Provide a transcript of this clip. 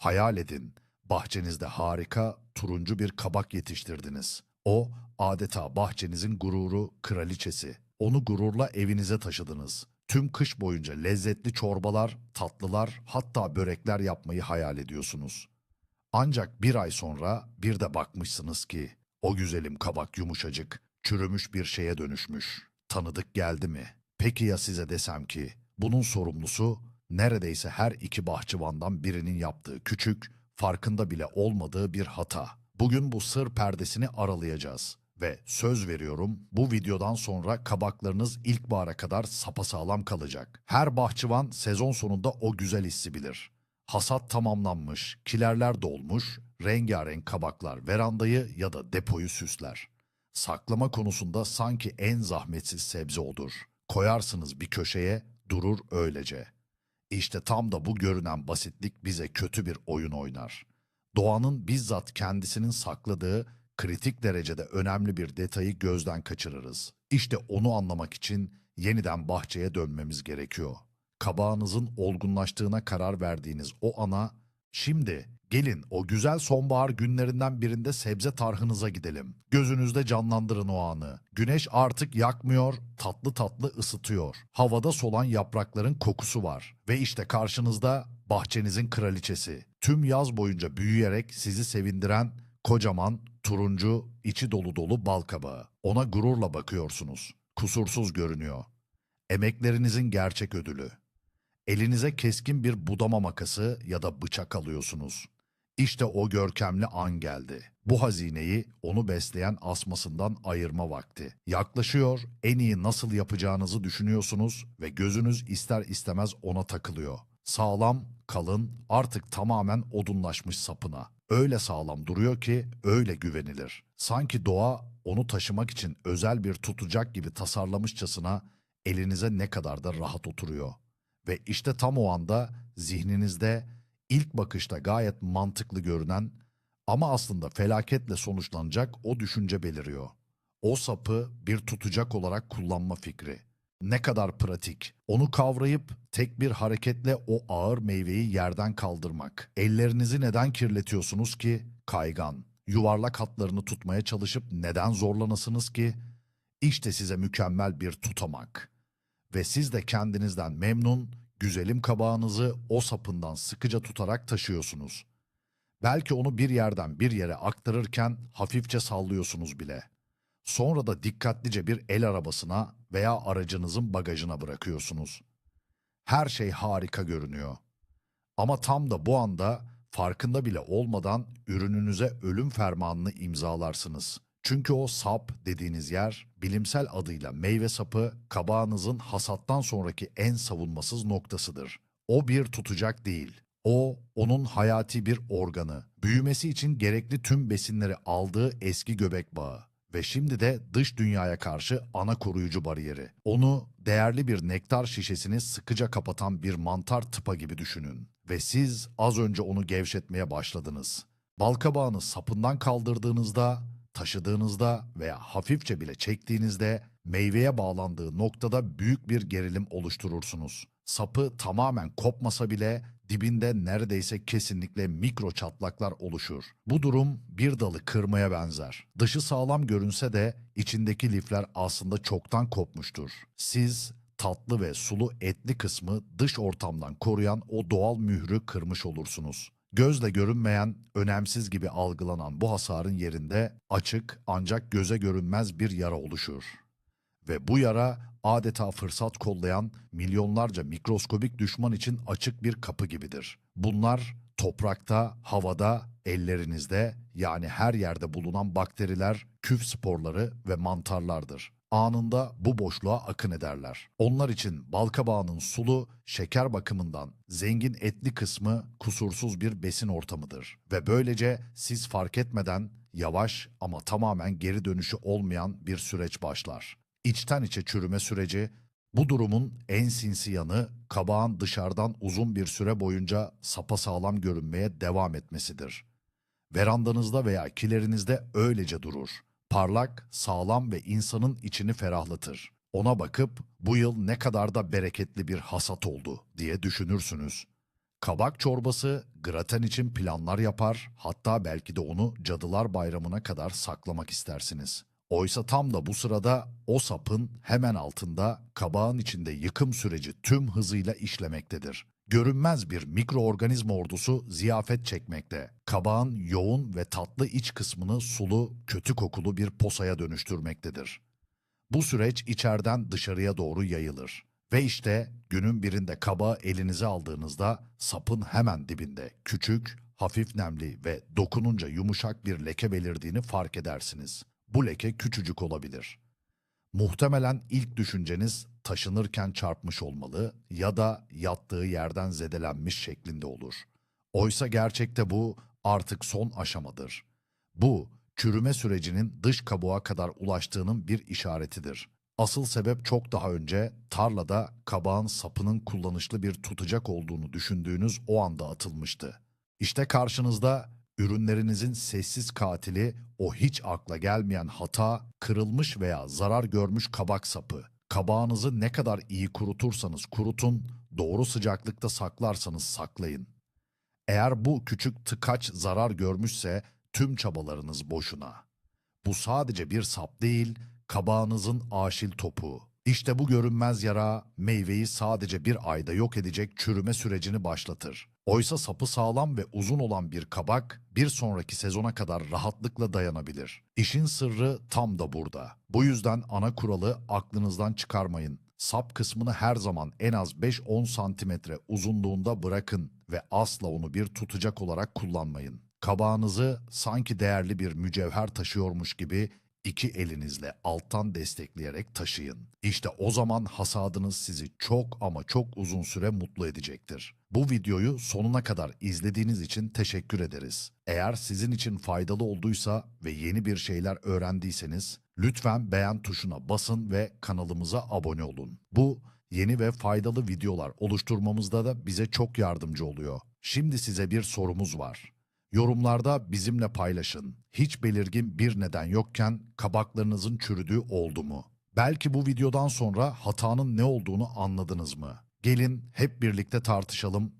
Hayal edin, bahçenizde harika, turuncu bir kabak yetiştirdiniz. O, adeta bahçenizin gururu, kraliçesi. Onu gururla evinize taşıdınız. Tüm kış boyunca lezzetli çorbalar, tatlılar, hatta börekler yapmayı hayal ediyorsunuz. Ancak bir ay sonra bir de bakmışsınız ki o güzelim kabak yumuşacık, çürümüş bir şeye dönüşmüş. Tanıdık geldi mi? Peki ya size desem ki bunun sorumlusu neredeyse her iki bahçıvandan birinin yaptığı küçük, farkında bile olmadığı bir hata. Bugün bu sır perdesini aralayacağız. Ve söz veriyorum bu videodan sonra kabaklarınız ilkbahara kadar sapasağlam kalacak. Her bahçıvan sezon sonunda o güzel hissi bilir. Hasat tamamlanmış, kilerler dolmuş, rengarenk kabaklar verandayı ya da depoyu süsler. Saklama konusunda sanki en zahmetsiz sebze odur. Koyarsınız bir köşeye, durur öylece. İşte tam da bu görünen basitlik bize kötü bir oyun oynar. Doğanın bizzat kendisinin sakladığı kritik derecede önemli bir detayı gözden kaçırırız. İşte onu anlamak için yeniden bahçeye dönmemiz gerekiyor. Kabağınızın olgunlaştığına karar verdiğiniz o ana, şimdi gelin o güzel sonbahar günlerinden birinde sebze tarhınıza gidelim. Gözünüzde canlandırın o anı. Güneş artık yakmıyor, tatlı tatlı ısıtıyor. Havada solan yaprakların kokusu var. Ve işte karşınızda bahçenizin kraliçesi. Tüm yaz boyunca büyüyerek sizi sevindiren kocaman, turuncu, içi dolu dolu bal kabağı. Ona gururla bakıyorsunuz. Kusursuz görünüyor. Emeklerinizin gerçek ödülü. Elinize keskin bir budama makası ya da bıçak alıyorsunuz. İşte o görkemli an geldi. Bu hazineyi onu besleyen asmasından ayırma vakti. Yaklaşıyor, en iyi nasıl yapacağınızı düşünüyorsunuz ve gözünüz ister istemez ona takılıyor. Sağlam, kalın, artık tamamen odunlaşmış sapına. Öyle sağlam duruyor ki öyle güvenilir. Sanki doğa onu taşımak için özel bir tutacak gibi tasarlamışçasına elinize ne kadar da rahat oturuyor. Ve işte tam o anda zihninizde ilk bakışta gayet mantıklı görünen ama aslında felaketle sonuçlanacak o düşünce beliriyor. O sapı bir tutacak olarak kullanma fikri. Ne kadar pratik. Onu kavrayıp tek bir hareketle o ağır meyveyi yerden kaldırmak. Ellerinizi neden kirletiyorsunuz ki? Kaygan. Yuvarlak hatlarını tutmaya çalışıp neden zorlanasınız ki? İşte size mükemmel bir tutamak. Ve siz de kendinizden memnun, güzelim kabağınızı o sapından sıkıca tutarak taşıyorsunuz. Belki onu bir yerden bir yere aktarırken hafifçe sallıyorsunuz bile. Sonra da dikkatlice bir el arabasına veya aracınızın bagajına bırakıyorsunuz. Her şey harika görünüyor. Ama tam da bu anda farkında bile olmadan ürününüze ölüm fermanını imzalarsınız. Çünkü o sap dediğiniz yer bilimsel adıyla meyve sapı kabağınızın hasattan sonraki en savunmasız noktasıdır. O bir tutacak değil. O onun hayati bir organı. Büyümesi için gerekli tüm besinleri aldığı eski göbek bağı ve şimdi de dış dünyaya karşı ana koruyucu bariyeri. Onu değerli bir nektar şişesini sıkıca kapatan bir mantar tıpa gibi düşünün. Ve siz az önce onu gevşetmeye başladınız. Balkabağını sapından kaldırdığınızda, taşıdığınızda veya hafifçe bile çektiğinizde meyveye bağlandığı noktada büyük bir gerilim oluşturursunuz. Sapı tamamen kopmasa bile dibinde neredeyse kesinlikle mikro çatlaklar oluşur. Bu durum bir dalı kırmaya benzer. Dışı sağlam görünse de içindeki lifler aslında çoktan kopmuştur. Siz tatlı ve sulu etli kısmı dış ortamdan koruyan o doğal mührü kırmış olursunuz. Gözle görünmeyen, önemsiz gibi algılanan bu hasarın yerinde açık ancak göze görünmez bir yara oluşur. Ve bu yara adeta fırsat kollayan milyonlarca mikroskobik düşman için açık bir kapı gibidir. Bunlar toprakta, havada, ellerinizde yani her yerde bulunan bakteriler, küf sporları ve mantarlardır. Anında bu boşluğa akın ederler. Onlar için balkabağının sulu, şeker bakımından zengin etli kısmı kusursuz bir besin ortamıdır. Ve böylece siz fark etmeden yavaş ama tamamen geri dönüşü olmayan bir süreç başlar. İçten içe çürüme süreci bu durumun en sinsi yanı kabağın dışarıdan uzun bir süre boyunca sapasağlam görünmeye devam etmesidir. Verandanızda veya kilerinizde öylece durur. Parlak, sağlam ve insanın içini ferahlatır. Ona bakıp bu yıl ne kadar da bereketli bir hasat oldu diye düşünürsünüz. Kabak çorbası graten için planlar yapar, hatta belki de onu Cadılar Bayramı'na kadar saklamak istersiniz. Oysa tam da bu sırada o sapın hemen altında kabağın içinde yıkım süreci tüm hızıyla işlemektedir. Görünmez bir mikroorganizma ordusu ziyafet çekmekte. Kabağın yoğun ve tatlı iç kısmını sulu, kötü kokulu bir posaya dönüştürmektedir. Bu süreç içeriden dışarıya doğru yayılır. Ve işte günün birinde kabağı elinize aldığınızda sapın hemen dibinde küçük, hafif nemli ve dokununca yumuşak bir leke belirdiğini fark edersiniz. Bu leke küçücük olabilir. Muhtemelen ilk düşünceniz taşınırken çarpmış olmalı ya da yattığı yerden zedelenmiş şeklinde olur. Oysa gerçekte bu artık son aşamadır. Bu, çürüme sürecinin dış kabuğa kadar ulaştığının bir işaretidir. Asıl sebep çok daha önce tarlada kabağın sapının kullanışlı bir tutacak olduğunu düşündüğünüz o anda atılmıştı. İşte karşınızda ürünlerinizin sessiz katili o hiç akla gelmeyen hata, kırılmış veya zarar görmüş kabak sapı. Kabağınızı ne kadar iyi kurutursanız kurutun, doğru sıcaklıkta saklarsanız saklayın. Eğer bu küçük tıkaç zarar görmüşse tüm çabalarınız boşuna. Bu sadece bir sap değil, kabağınızın aşil topu. İşte bu görünmez yara meyveyi sadece bir ayda yok edecek çürüme sürecini başlatır. Oysa sapı sağlam ve uzun olan bir kabak bir sonraki sezona kadar rahatlıkla dayanabilir. İşin sırrı tam da burada. Bu yüzden ana kuralı aklınızdan çıkarmayın. Sap kısmını her zaman en az 5-10 santimetre uzunluğunda bırakın ve asla onu bir tutacak olarak kullanmayın. Kabağınızı sanki değerli bir mücevher taşıyormuş gibi iki elinizle alttan destekleyerek taşıyın. İşte o zaman hasadınız sizi çok ama çok uzun süre mutlu edecektir. Bu videoyu sonuna kadar izlediğiniz için teşekkür ederiz. Eğer sizin için faydalı olduysa ve yeni bir şeyler öğrendiyseniz lütfen beğen tuşuna basın ve kanalımıza abone olun. Bu yeni ve faydalı videolar oluşturmamızda da bize çok yardımcı oluyor. Şimdi size bir sorumuz var. Yorumlarda bizimle paylaşın. Hiç belirgin bir neden yokken kabaklarınızın çürüdüğü oldu mu? Belki bu videodan sonra hatanın ne olduğunu anladınız mı? Gelin hep birlikte tartışalım